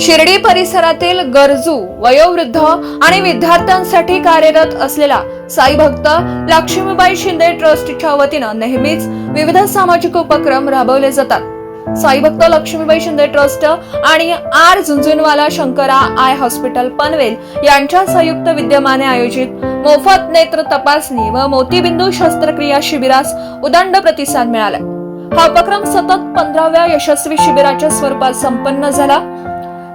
शिर्डी परिसरातील गरजू वयोवृद्ध आणि विद्यार्थ्यांसाठी कार्यरत असलेला साई भक्त लक्ष्मीबाई शिंदे ट्रस्टच्या वतीनं नेहमीच विविध सामाजिक उपक्रम राबवले जातात. साई भक्त लक्ष्मीबाई शिंदे ट्रस्ट आणि R Jhunjhunwala Shankara eye hospital Panvel यांच्या संयुक्त विद्यमाने आयोजित मोफत नेत्र तपासणी व मोतीबिंदू शस्त्रक्रिया शिबिरास उदंड प्रतिसाद मिळाला. हा उपक्रम सतत पंधराव्या यशस्वी शिबिराच्या स्वरूपात संपन्न झाला.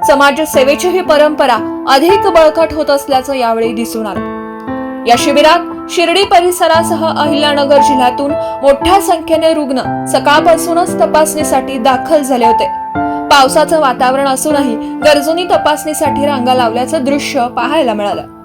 समाजसेवेची ही परंपरा अधिक बळकट होत असल्याचं यावेळी दिसून आलं. या शिबिरात शिर्डी परिसरासह अहिल्यानगर जिल्ह्यातून मोठ्या संख्येने रुग्ण सकाळपासूनच तपासणीसाठी दाखल झाले होते. पावसाचं वातावरण असूनही गरजूंनी तपासणीसाठी रांगा लावल्याचं दृश्य पाहायला मिळालं.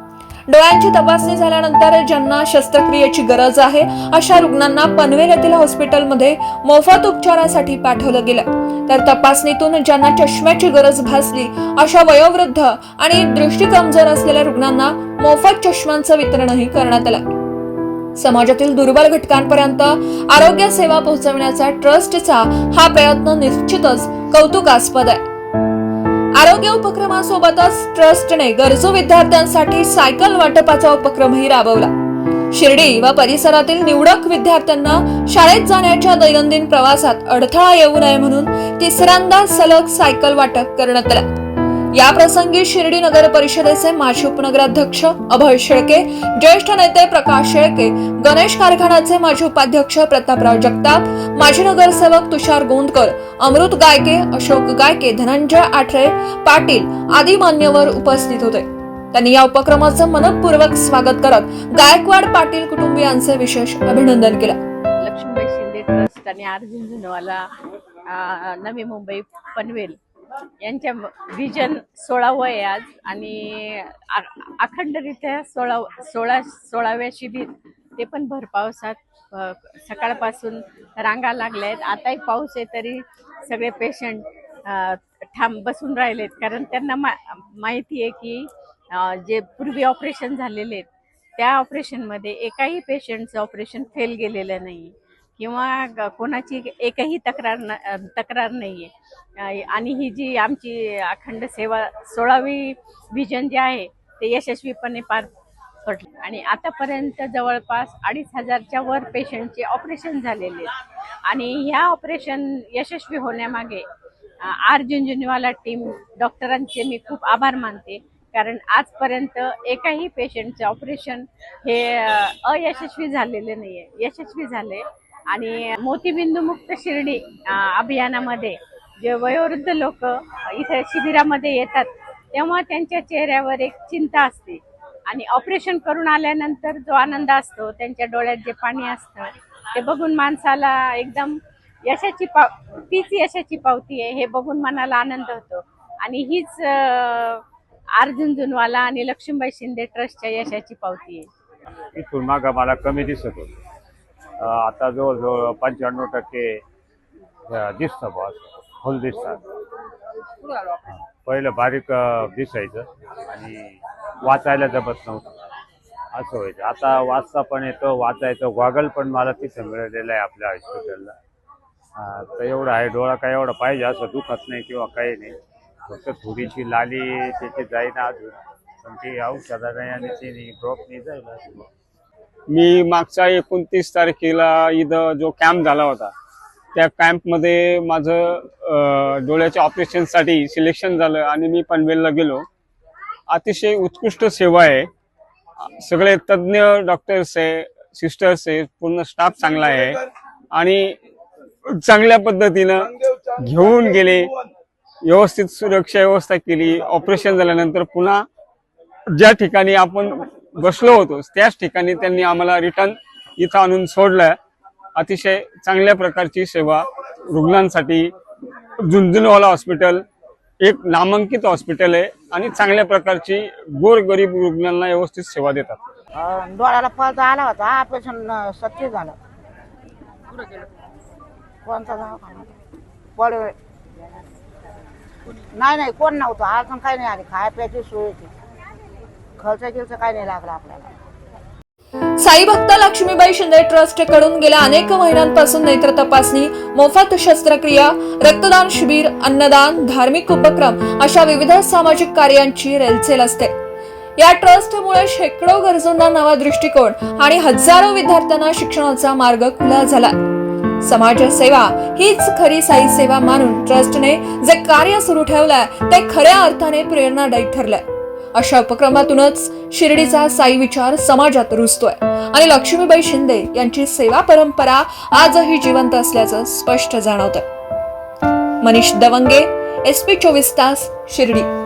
डोळ्यांची तपासणी झाल्यानंतर ज्यांना शस्त्रक्रियेची गरज आहे अशा रुग्णांना पनवेल येथील हॉस्पिटलमध्ये मोफत उपचारासाठी पाठवलं गेलं. तर तपासणीतून ज्यांना चष्म्याची गरज भासली अशा वयोवृद्ध आणि दृष्टी कमजोर असलेल्या रुग्णांना मोफत चष्म्यांचं वितरणही करण्यात आलं. समाजातील दुर्बल घटकांपर्यंत आरोग्य सेवा पोहोचवण्याचा ट्रस्टचा हा प्रयत्न निश्चितच कौतुकास्पद आहे. आरोग्य उपक्रमासोबतच ट्रस्टने गरजू विद्यार्थ्यांसाठी सायकल वाटपाचा उपक्रमही राबवला. शिर्डी व परिसरातील निवडक विद्यार्थ्यांना शाळेत जाण्याच्या दैनंदिन प्रवासात अडथळा येऊ नये म्हणून तिसऱ्यांदा सलग सायकल वाटप करण्यात आलं. या प्रसंगी शिर्डी नगर परिषदेचे माजी उपनगराध्यक्ष अभय शेळके ज्येष्ठ नेते प्रकाश शेळके गणेश कारखानाचे माजी उपाध्यक्ष प्रतापराव जगताप माजी नगरसेवक तुषार गोंदकर अमृत गायके अशोक गायके धनंजय आठरे पाटील आदी मान्यवर उपस्थित होते. त्यांनी या उपक्रमाचं मनपूर्वक स्वागत करत गायकवाड पाटील कुटुंबियांचे विशेष अभिनंदन केलं. लक्ष्मीबाई शिंदे ट्रस्ट आणि अर्जुन नवी मुंबई पनवेल यांच्या विजन सोळावं आहे आज. आणि अखंडरित्या सोळा सोळा सोळाव्या शिबिर ते पण भर पावसात सकाळपासून रांगा लागल्या आहेत. आताही पाऊस आहे तरी सगळे पेशंट ठाम बसून राहिलेत. कारण त्यांना मा माहिती आहे की जे पूर्वी ऑपरेशन झालेले आहेत त्या ऑपरेशनमध्ये एकाही पेशंटचं ऑपरेशन फेल गेलेलं नाही किंवा ग- कोणाची एकही तक्रार न तक्रार नाही आहे आणि ही जी आमची अखंड सेवा सोळावी विजन जे आहे ते यशस्वीपणे पार पडले. आणि आतापर्यंत जवळपास अडीच हजारच्या वर पेशंटचे ऑपरेशन झालेले आहेत. आणि ह्या ऑपरेशन यशस्वी होण्यामागे आर झुंझुनवाला टीम डॉक्टरांचे मी खूप आभार मानते. कारण आजपर्यंत एकाही पेशंटचे ऑपरेशन हे अयशस्वी झालेले आहे यशस्वी झाले आणि मोतीबिंदू मुक्त शिर्डी अभियानामध्ये जे वयोवृद्ध लोक इथे शिबिरामध्ये येतात तेव्हा त्यांच्या चेहऱ्यावर एक चिंता असते. आणि ऑपरेशन करून आल्यानंतर जो आनंद असतो त्यांच्या डोळ्यात जे पाणी असतं ते बघून माणसाला एकदम यशाची पाव तीच यशाची पावती आहे हे बघून मनाला आनंद होतो. आणि हीच अर्जुन जुनवाला आणि लक्ष्मीबाई शिंदे ट्रस्टच्या यशाची पावती आहे. इथून मला कमी दिसत होत. आता जवळजवळ पंच्याण्णव टक्के अं, दिसतं बॉस फुल दिसतात. पहिलं बारीक दिसायचं आणि वाचायला जमत नव्हतं. असं व्हायचं. आता वाचता पण येतो वाचायचं. गॉगल पण मला तिथं मिळालेलं आहे आपल्या हॉस्पिटलला तर एवढं आहे. डोळा काय एवढं पाहिजे असं दुखत नाही किंवा काही नाही. फक्त थोडीशी लाली त्याची जाईना अजून. पण ती औषधाने आणि ती ड्रॉपनी जाईल असं. मी मागच्या एकोणतीस तारखेला इथं जो कॅम्प झाला होता त्या कॅम्पमध्ये माझं डोळ्याच्या ऑपरेशनसाठी सिलेक्शन झालं आणि मी पनवेलला गेलो. अतिशय उत्कृष्ट सेवा आहे. सगळे तज्ज्ञ डॉक्टर्स आहे सिस्टर्स आहे पूर्ण स्टाफ चांगला आहे. आणि चांगल्या पद्धतीनं घेऊन गेले व्यवस्थित सुरक्षा व्यवस्था केली. ऑपरेशन झाल्यानंतर पुन्हा ज्या ठिकाणी आपण बसलो होतो. त्याच ठिकाणी त्यांनी आम्हाला रिटर्न इथं आणून सोडलं अतिशय चांगल्या प्रकारची सेवा रुग्णांसाठी. झुंझुनवाला हॉस्पिटल एक नामांकित हॉस्पिटल आहे आणि चांगल्या प्रकारची गोरगरीब रुग्णांना व्यवस्थित सेवा देतात. डोळ्याला पळता आला होता. ऑपरेशन सक्सेस झालं. कोणता दवाखाना? नाही नाही कोण नव्हतं. अजून काही नाही आली. खाय प्यायची सोय होती. खर्च गिर्च नाही लागला आपल्याला. साई भक्त लक्ष्मीबाई शिंदे ट्रस्टकडून गेल्या अनेक महिन्यांपासून नेत्र तपासणी मोफत शस्त्रक्रिया रक्तदान शिबिर अन्नदान धार्मिक उपक्रम अशा विविध सामाजिक कार्यांची रेलचेल असते. या ट्रस्टमुळे शेकडो गरजूंना नवा दृष्टिकोन आणि हजारो विद्यार्थ्यांना शिक्षणाचा मार्ग खुला झाला. समाजसेवा हीच खरी साई सेवा मानून ट्रस्टने जे कार्य सुरू ठेवलंय ते खऱ्या अर्थाने प्रेरणादायी ठरलंय. अशा उपक्रमातूनच शिर्डीचा साई विचार समाजात रुजतोय. आणि लक्ष्मीबाई शिंदे यांची सेवा परंपरा आजही जिवंत असल्याचं स्पष्ट जाणवतंय. मनीष दवंगे एस पी चोवीस तास शिर्डी.